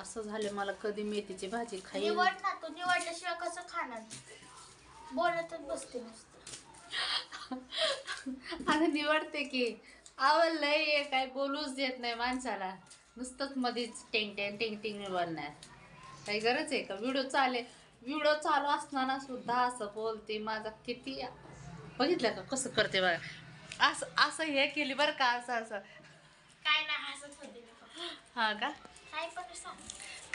असं झालं मला कधी मेथीची भाजी खाईल निवड ना तू निवडल्याशिवाय कसं खाणार? बोलतच बसते नुसतं. आता निवडते की. आवडलंय हे काय बोलूच देत नाही माणसाला. नुसतंच मध्येच टेंग टेंग टिंग टिंग निवडणार. काही गरज आहे का? व्हिडिओ चाले व्हिडिओ चालू असताना सुद्धा असं बोलते माझा किती बघितलं का कसं करते बघा. असं असं हे केली बरं का असं असं. काय नाही हसत होते. हा का?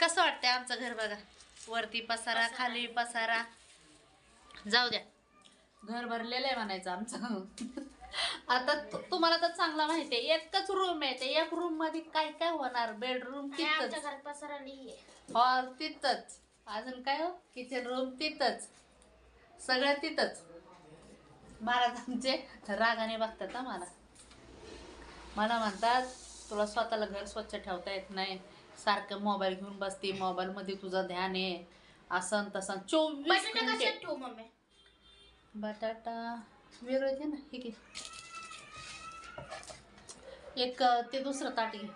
कसं वाटतंय आमचं घर बघा? वरती पसारा खाली पसारा. जाऊ द्या. घर भरलेलं आहे म्हणायचं आमचं. आता तुम्हाला तर चांगला माहिती आहे. एकच रूम आहे ते. एक रूममध्ये काय काय होणार? बेडरूम तिथंच. हॉल तिथंच. अजून काय हो? किचन रूम तिथंच. सगळं तिथंच. महाराज आमचे रागाने बघतात हा मला. मला म्हणतात तुला स्वतःला घर स्वच्छ ठेवता येत नाही. सारखं मोबाईल घेऊन बसते मोबाईल मध्ये तुझं ध्यान आहे. असं तसं. चोवीस बटाटा घंटे. कशात ठेवू मम्मी? बटाटा. वेगळं घे ना हे घे. एक अं, ते दुसरं ताट घे.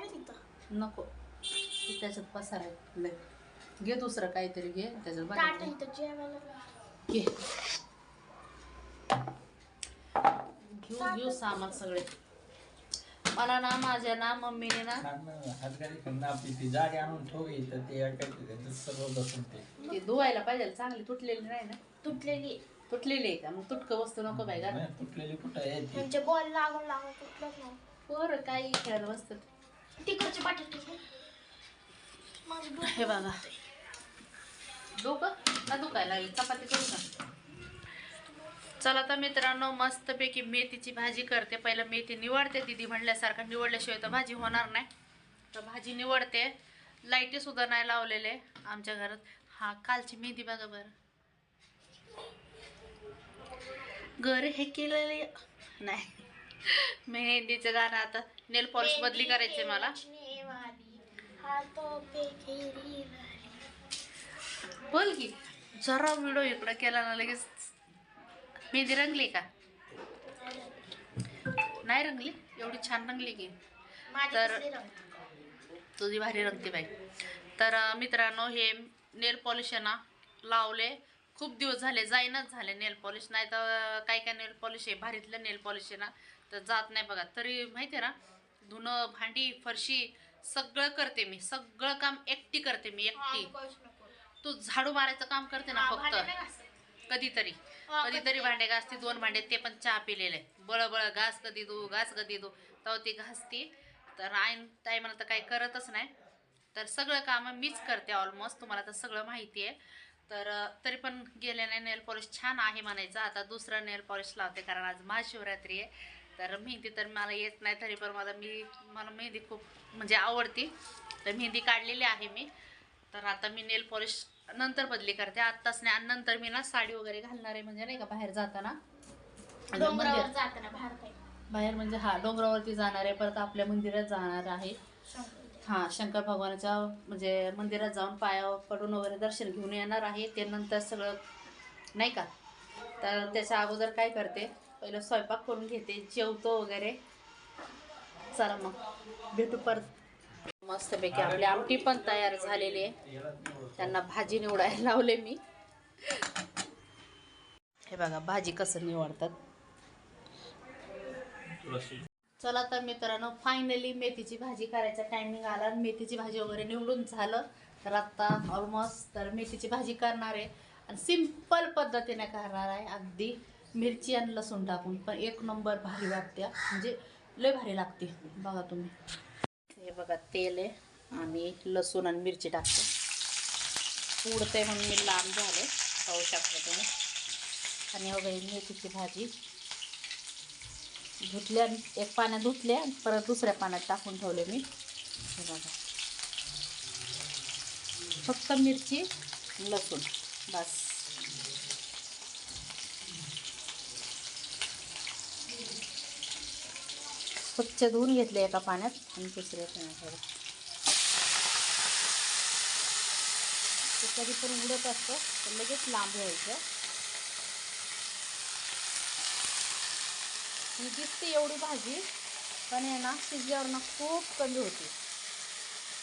ना तिथं. नको. त्याच्यात पसार. घे दुसरं काहीतरी घे त्याच्यात ताट बटाटा इथं जेवायला घे. घेऊ घेऊ सामान सगळे. मला ना माझ्या ना मम्मीने ना जागे आणून ठेवली तर ते सर्व बसून ते. धुवायला पाहिजे चांगली तुटलेली नाही ना? तुटलेली. तुटलेली आहे का? मग तुटकं वस्तू नको बाई का तुटलेली कुठं बॉल लागून लागून तुटलंच नाही. पोरं काही खेळत बसतात. तिकडचे डोकं हे बघा. डोकं? ना दुखायला लागली. चपाती करू का चला तर मित्रांनो मस्तपैकी मेथीची भाजी करते. पहिलं मेथी निवडते दिदी म्हणल्यासारखं निवडल्याशिवाय तर भाजी होणार नाही. तर भाजी निवडते. लाईटी सुद्धा नाही लावलेले आमच्या घरात. हा कालची मेहंदी बघा बरं. घर हे केलेले नाही. मेहंदीचं गाणं आता नेल पॉलिश बदली करायचे मला. बोल की. जरा व्हिडिओ इकडं केला ना लगेच मेहंदी रंगली का? नाही रंगली एवढी छान रंगली की. तर-? तुझी भारी रंगते बाई. तर मित्रांनो हे नेल पॉलिश आहे ना लावले. खूप दिवस झाले जाईनच झाले नेल पॉलिश. नाही तर काय काय नेल पॉलिश आहे? भारीतलं नेल पॉलिश आहे ना तर जात नाही बघा. तरी माहिती आहे ना धुणं भांडी फरशी सगळं करते मी. सगळं काम एकटी करते मी एकटी. तू झाडू मारायचं काम करते ना फक्त. कधीतरी. कधीतरी कधी. भांडे घासते दोन भांडे ते पण चहा पिलेले. बळ बळ घास कधी दू घास कधी दू तेव्हा ती घासती. तर आईन ताई मला तर काही करतच नाही. तर सगळं कामं मीच करते ऑलमोस्ट तुम्हाला तर सगळं माहिती आहे. तर तरी पण गेले नाही नेल पॉलिश छान आहे म्हणायचं. आता दुसरं नेल पॉलिश लावते कारण आज महाशिवरात्री आहे. तर मेहंदी तर मला येत नाही तरी पण मला मी मला मेहंदी खूप म्हणजे आवडती. तर मेहंदी काढलेली आहे मी. तर आता मी नेल पॉलिश नंतर बदली करते. आत्ताच नाही आणि नंतर मी ना साडी वगैरे घालणार आहे म्हणजे नाही का बाहेर जाताना. म्हणजे डोंगरावर मंदिर- जाताना बाहेर बाहेर म्हणजे हा डोंगरावरती जाणार आहे परत आपल्या मंदिरात जाणार आहे. हा शंकर भगवानाच्या म्हणजे मंदिरात जाऊन पाया पडून वगैरे दर्शन घेऊन येणार आहे. ते नंतर सगळं नाही का? तर त्याच्या अगोदर काय करते पहिलं स्वयंपाक करून घेते जेवतो वगैरे. चला मग भेटू परत. मस्तपैकी आपली आमटी पण तयार झालेली आहे. त्यांना भाजी निवडायला लावले मी. हे बघा भाजी कसं निवडतात. चला तर मित्रांनो फायनली मेथीची भाजी करायचा टायमिंग आला. आणि मेथीची भाजी वगैरे निवडून झालं. तर आत्ता ऑलमोस्ट तर मेथीची भाजी करणार आहे. आणि सिंपल पद्धतीने करणार आहे. अगदी मिरची आणि लसूण टाकून. पण एक नंबर भारी वाटते. म्हणजे लय भारी लागते. बघा तुम्ही. हे बघा तेल आहे. आणि लसूण आणि मिरची टाकते. उडते म्हणून मी लांब झाले पाहू शकतो तुम्ही. आणि वगैरे मेथीची भाजी. धुतल्या एक पाण्यात धुतल्या आणि परत दुसऱ्या पाण्यात टाकून ठेवले मी. हे बघा. फक्त मिरची लसूण. बस. स्वच्छ धुवून घेतले एका पाण्यात आणि दुसऱ्या पाण्यात. ते कधी पण उडत असतं तर लगेच लांब व्हायचं ही दिसते एवढी भाजी पण आहे ना शिजल्यावर ना खूप कमी होती.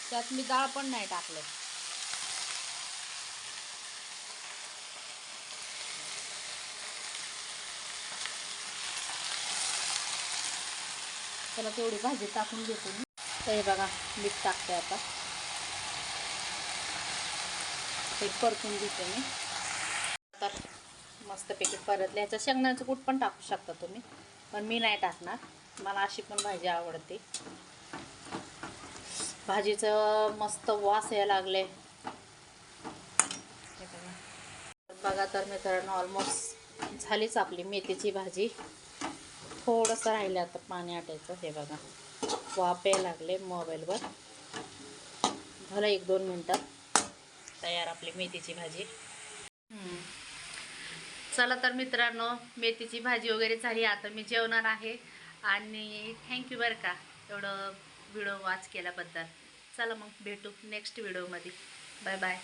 त्यात मी डाळ पण नाही टाकलं. त्याला तेवढी भाजी टाकून घेते मी. तर हे बघा मीठ टाकते आता. ते परतून घेते मी. तर मस्तपैकी परतले. ह्याचं शेंगदाण्याचं कूट पण टाकू शकता तुम्ही पण मी नाही टाकणार. मला अशी पण भाजी आवडते. भाजीचं मस्त वास यायला लागले. बघा. बघा तर मित्रांनो ऑलमोस्ट झालीच आपली मेथीची भाजी. थोडंसं राहिलं आता पाणी आटायचं हे बघा. वापे लागले मोबाईलवर. झालं एक दोन मिनटात तयार आपली मेथीची भाजी. चला तर मित्रांनो मेथीची भाजी वगैरे झाली. आता मी जेवणार आहे. आणि थँक्यू बरं का एवढं व्हिडिओ वॉच केल्याबद्दल. चला मग भेटू नेक्स्ट व्हिडिओमध्ये बाय बाय